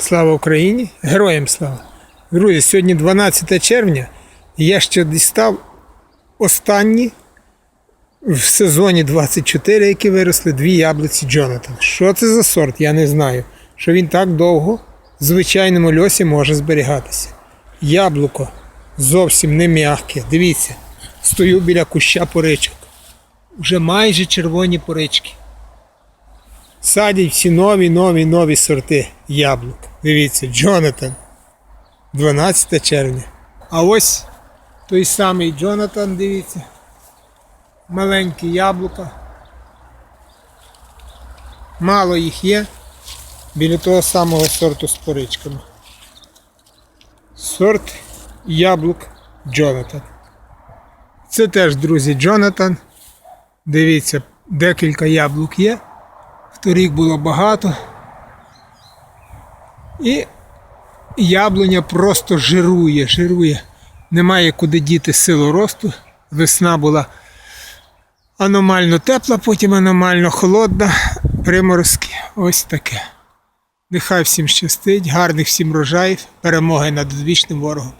Слава Україні! Героям слава! Друзі, сьогодні 12 червня. і Я ще дістав останні в сезоні 24, які виросли, дві яблуці Джонатан. Що це за сорт? Я не знаю. Що він так довго в звичайному льосі може зберігатися. Яблуко зовсім не м'яке. Дивіться, стою біля куща поричок. Вже майже червоні порички. Садять всі нові, нові, нові сорти яблук. Дивіться, Джонатан. 12 червня. А ось той самий Джонатан, дивіться. Маленькі яблука. Мало їх є. Біля того самого сорту з поричками. Сорт яблук Джонатан. Це теж, друзі, Джонатан. Дивіться, декілька яблук є. Торік було багато. І яблуня просто жирує, жирує. Немає куди діти силу росту. Весна була аномально тепла, потім аномально холодна. Приморозки. Ось таке. Нехай всім щастить, гарних всім рожаїв, перемоги над одвічним ворогом.